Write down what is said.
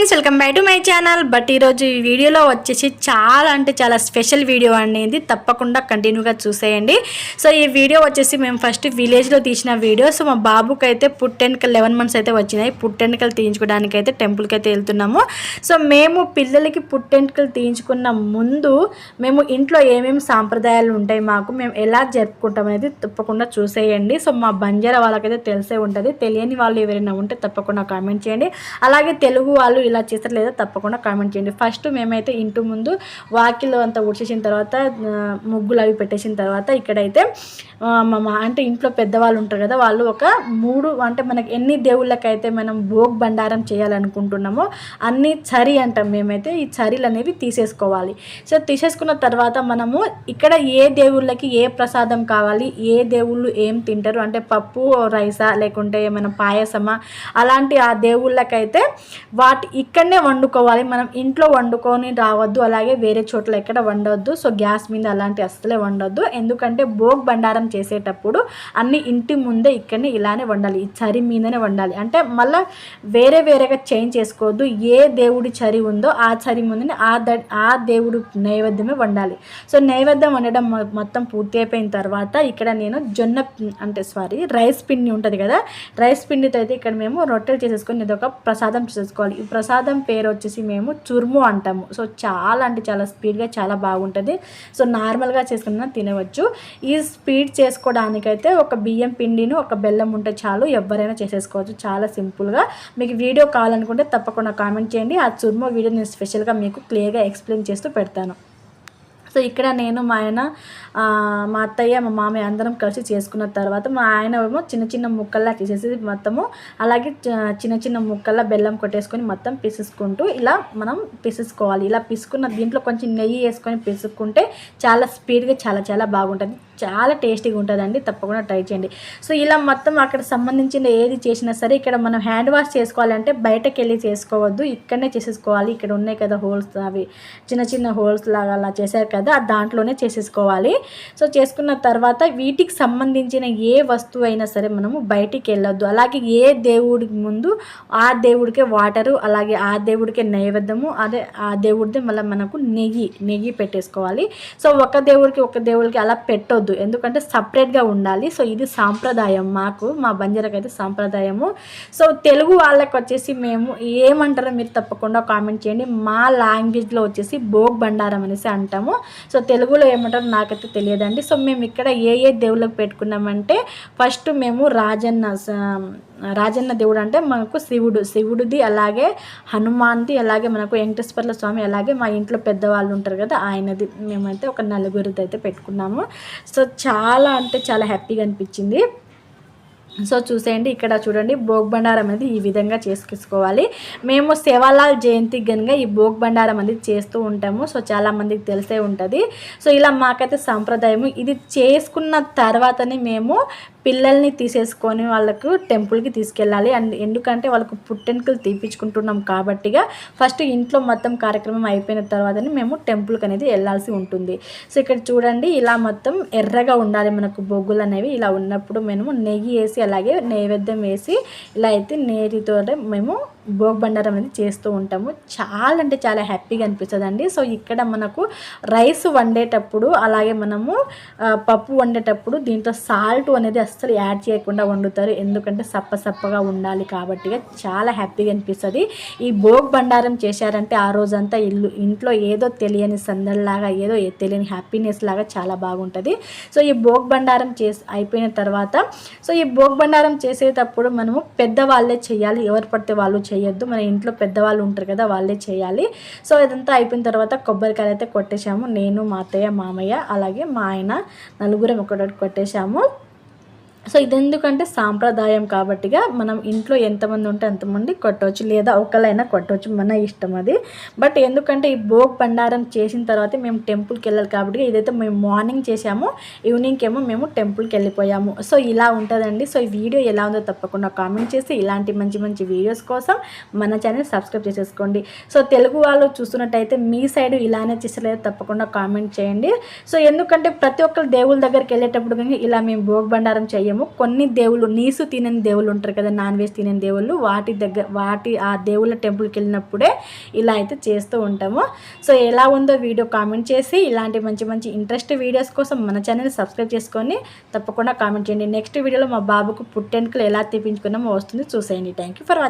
Friends welcome back to my channel. But ఈరోజు ఈ వీడియోలో వచ్చేసి చాలా అంటే చాలా స్పెషల్ వీడియో అనేది తప్పకుండా కంటిన్యూగా చూసేయండి. సో ఈ వీడియో వచ్చేసి మేము ఫస్ట్ విలేజ్లో తీసిన వీడియో. సో మా బాబుకి అయితే పుట్టెన్నికలు లెవెన్ మంత్స్ అయితే వచ్చినాయి. పుట్టెన్నికలు తీయించుకోవడానికి అయితే టెంపుల్కి అయితే వెళ్తున్నాము. సో మేము పిల్లలకి పుట్టెన్నికలు తీయించుకున్న ముందు మేము ఇంట్లో ఏమేమి సాంప్రదాయాలు ఉంటాయి మాకు మేము ఎలా జరుపుకుంటాం అనేది తప్పకుండా చూసేయండి. సో మా బంజారా వాళ్ళకైతే తెలిసే ఉంటుంది. తెలియని వాళ్ళు ఎవరైనా ఉంటే తప్పకుండా కామెంట్ చేయండి. అలాగే తెలుగు వాళ్ళు ఇలా చేస్తారు లేదా తప్పకుండా కామెంట్ చేయండి. ఫస్ట్ మేమైతే ఇంటి ముందు వాకిలు అంతా ఉడిచేసిన తర్వాత ముగ్గులు అవి పెట్టేసిన తర్వాత ఇక్కడైతే మా మా- అంటే ఇంట్లో పెద్దవాళ్ళు ఉంటారు కదా వాళ్ళు ఒక మూడు అంటే మనకి ఎన్ని దేవుళ్ళకైతే మనం భోగ్ బండారం చేయాలనుకుంటున్నామో అన్ని చరి అంటాం మేమైతే ఈ చరీలు అనేవి తీసేసుకోవాలి. సో తీసేసుకున్న తర్వాత మనము ఇక్కడ ఏ దేవుళ్ళకి ఏ ప్రసాదం కావాలి ఏ దేవుళ్ళు ఏం తింటారు అంటే పప్పు రైసా లేకుంటే ఏమైనా పాయసమా అలాంటి ఆ దేవుళ్ళకైతే వాటి ఇక్కడనే వండుకోవాలి. మనం ఇంట్లో వండుకొని రావద్దు. అలాగే వేరే చోట్ల ఎక్కడ వండవద్దు సో గ్యాస్ మీద అలాంటి అస్సలే వండొద్దు. ఎందుకంటే భోగ్ బండారం చేసేటప్పుడు అన్ని ఇంటి ముందే ఇక్కడనే ఇలానే వండాలి. ఈ చరి మీదనే వండాలి. అంటే మళ్ళీ వేరే వేరేగా చేంజ్ చేసుకోవద్దు. ఏ దేవుడి చరి ఉందో ఆ చరి ముందునే ఆ ద ఆ దేవుడు నైవేద్యమే వండాలి. సో నైవేద్యం వండడం మొత్తం పూర్తి అయిపోయిన తర్వాత ఇక్కడ నేను జొన్న అంటే సారీ రైస్ పిండి ఉంటుంది కదా? రైస్ పిండితో అయితే ఇక్కడ మేము రొట్టెలు చేసేసుకొని ఇది ఒక ప్రసాదం చేసేసుకోవాలి. ఈ ప్రసాదం పేరు వచ్చేసి మేము చుర్ము అంటాము. సో చాలా అంటే చాలా స్పీడ్గా చాలా బాగుంటుంది. సో నార్మల్గా చేసుకున్న తినవచ్చు. ఈ స్పీడ్ చేసుకోవడానికైతే ఒక బియ్యం పిండిని ఒక బెల్లం ఉంటే చాలు ఎవరైనా చేసేసుకోవచ్చు. చాలా సింపుల్గా. మీకు వీడియో కావాలనుకుంటే తప్పకుండా కామెంట్ చేయండి. ఆ చుర్ము వీడియో నేను స్పెషల్గా మీకు క్లియర్గా ఎక్స్ప్లెయిన్ చేస్తూ పెడతాను. సో ఇక్కడ నేను మా ఆయన మా అత్తయ్య మా మామయ్య అందరం కలిసి చేసుకున్న తర్వాత మా ఆయన ఏమో చిన్న చిన్న ముక్కల్లా తీసేసి మొత్తము. అలాగే చిన్న చిన్న ముక్కల్లా బెల్లం కొట్టేసుకొని మొత్తం పిసుసుకుంటూ ఇలా మనం పిసుసుకోవాలి ఇలా పిసుకున్న దీంట్లో కొంచెం నెయ్యి వేసుకొని పిసుక్కుంటే చాలా స్పీడ్గా చాలా చాలా బాగుంటుంది. చాలా టేస్టీగా ఉంటుందండి. తప్పకుండా ట్రై చేయండి. సో ఇలా మొత్తం అక్కడ సంబంధించిన ఏది చేసినా సరే ఇక్కడ మనం హ్యాండ్ వాష్ చేసుకోవాలంటే బయటకు వెళ్ళి చేసుకోవద్దు. ఇక్కడనే చేసేసుకోవాలి. ఇక్కడ ఉన్నాయి కదా హోల్స్ అవి. చిన్న చిన్న హోల్స్ లాగా అలా చేశారు కదా దాంట్లోనే చేసేసుకోవాలి. సో చేసుకున్న తర్వాత వీటికి సంబంధించిన ఏ వస్తువు అయినా సరే మనము బయటికి వెళ్ళొద్దు అలాగే ఏ దేవుడికి ముందు ఆ దేవుడికే వాటరు అలాగే ఆ దేవుడికే నైవేద్యము అదే ఆ దేవుడిదే మళ్ళీ మనకు నెయ్యి నెయ్యి పెట్టేసుకోవాలి. సో ఒక దేవుడికి ఒక దేవుడికి అలా పెట్టొద్దు. ఎందుకంటే సపరేట్గా ఉండాలి. సో ఇది సాంప్రదాయం మాకు మా బంజారాకి అయితే సాంప్రదాయము. సో తెలుగు వాళ్ళకి వచ్చేసి మేము ఏమంటారో మీరు తప్పకుండా కామెంట్ చేయండి. మా లాంగ్వేజ్లో వచ్చేసి భోగ్ బండారం అనేసి అంటాము. సో తెలుగులో ఏమంటారో నాకైతే తెలియదండి. సో మేము ఇక్కడ ఏ ఏ దేవుళ్ళకి పెట్టుకున్నామంటే ఫస్ట్ మేము రాజన్న స- రాజన్న దేవుడు అంటే మనకు శివుడు. శివుడిది అలాగే హనుమాన్ది అలాగే మనకు వెంకటేశ్వర్ల స్వామి అలాగే మా ఇంట్లో పెద్దవాళ్ళు ఉంటారు కదా ఆయనది. మేమైతే ఒక నలుగురిది అయితే పెట్టుకున్నాము. సో సో చాలా అంటే చాలా హ్యాపీగా అనిపించింది. సో చూసేయండి ఇక్కడ చూడండి భోగ్ బండారం అనేది ఈ విధంగా చేసుకోవాలి. మేము సేవాలాల్ జయంతి కనుక ఈ భోగ్ బండారం అనేది చేస్తూ ఉంటాము. సో చాలా మందికి తెలిసే ఉంటుంది. సో ఇలా మాకైతే సాంప్రదాయము. ఇది చేసుకున్న తర్వాతనే మేము పిల్లల్ని తీసేసుకొని వాళ్ళకు టెంపుల్కి తీసుకెళ్ళాలి. అండ్ ఎందుకంటే వాళ్ళకు పుట్టెంటుకలు తీపించుకుంటున్నాం కాబట్టిగా ఫస్ట్ ఇంట్లో మొత్తం కార్యక్రమం అయిపోయిన తర్వాతనే మేము టెంపుల్కి అనేది వెళ్ళాల్సి ఉంటుంది. సో ఇక్కడ చూడండి ఇలా మొత్తం ఎర్రగా ఉండాలి మనకు బొగ్గులు అనేవి. ఇలా ఉన్నప్పుడు మేము నెయ్యి వేసి అలాగే నైవేద్యం వేసి ఇలా అయితే నేతితో మేము భోగ్ బండారం అనేది చేస్తూ ఉంటాము. చాలా అంటే చాలా హ్యాపీగా అనిపిస్తుంది అండి సో ఇక్కడ మనకు రైస్ వండేటప్పుడు అలాగే మనము పప్పు వండేటప్పుడు దీంట్లో సాల్ట్ అనేది అస్సలు యాడ్ చేయకుండా వండుతారు. ఎందుకంటే సప్ప సప్పగా ఉండాలి కాబట్టి చాలా హ్యాపీగా అనిపిస్తుంది. ఈ భోగ్ బండారం చేశారంటే ఆ రోజంతా ఇల్లు ఇంట్లో ఏదో తెలియని సందడిలాగా ఏదో తెలియని హ్యాపీనెస్ లాగా చాలా బాగుంటుంది. సో ఈ భోగ్ బండారం చేసి అయిపోయిన తర్వాత సో ఈ భోగ్ బండారం చేసేటప్పుడు మనము పెద్దవాళ్ళే చేయాలి. ఎవరు పడితే వాళ్ళు చేయొద్దు. మన ఇంట్లో పెద్దవాళ్ళు ఉంటారు కదా వాళ్ళే చేయాలి. సో ఇదంతా అయిపోయిన తర్వాత కొబ్బరికాయలు అయితే కొట్టేశాము. నేను మా అత్తయ్య మామయ్య అలాగే మా ఆయన నలుగురం ఒకటి కొట్టేశాము. సో ఇది ఎందుకంటే సాంప్రదాయం కాబట్టిగా మనం ఇంట్లో ఎంతమంది ఉంటే అంతమంది కొట్టవచ్చు లేదా ఒకళ్ళైనా కొట్టవచ్చు మన ఇష్టం అది. బట్ ఎందుకంటే ఈ భోగ్ భండారం చేసిన తర్వాత మేము టెంపుల్కి వెళ్ళాలి కాబట్టి ఇదైతే మేము మార్నింగ్ చేసాము ఈవినింగ్కి ఏమో మేము టెంపుల్కి వెళ్ళిపోయాము. సో ఇలా ఉంటుందండి. సో ఈ వీడియో ఎలా ఉందో తప్పకుండా కామెంట్ చేసి ఇలాంటి మంచి మంచి వీడియోస్ కోసం మన ఛానల్ సబ్స్క్రైబ్ చేసేసుకోండి. సో తెలుగు వాళ్ళు చూస్తున్నట్టయితే మీ సైడ్ ఇలానే చేసలేదు తప్పకుండా కామెంట్ చేయండి. సో ఎందుకంటే ప్రతి ఒక్కరు దేవుళ్ళ దగ్గరికి వెళ్ళేటప్పుడు కానీ ఇలా మేము భోగ్ భండారం చేయాలి చెయ్యము కొన్ని దేవుళ్ళు నీసు తినని దేవుళ్ళు ఉంటారు కదా నాన్ వెజ్ తినని దేవుళ్ళు వాటి దగ్గర వాటి ఆ దేవుళ్ళ టెంపుల్కి వెళ్ళినప్పుడే ఇలా అయితే చేస్తూ ఉంటాము. సో ఎలా ఉందో వీడియో కామెంట్ చేసి ఇలాంటి మంచి మంచి ఇంట్రెస్ట్ వీడియోస్ కోసం మన ఛానల్ సబ్స్క్రైబ్ చేసుకొని తప్పకుండా కామెంట్ చేయండి. నెక్స్ట్ వీడియోలో మా బాబుకు పుట్టెంటుకలు ఎలా తెప్పించుకున్నామో వస్తుంది చూసేయండి. Thank for watching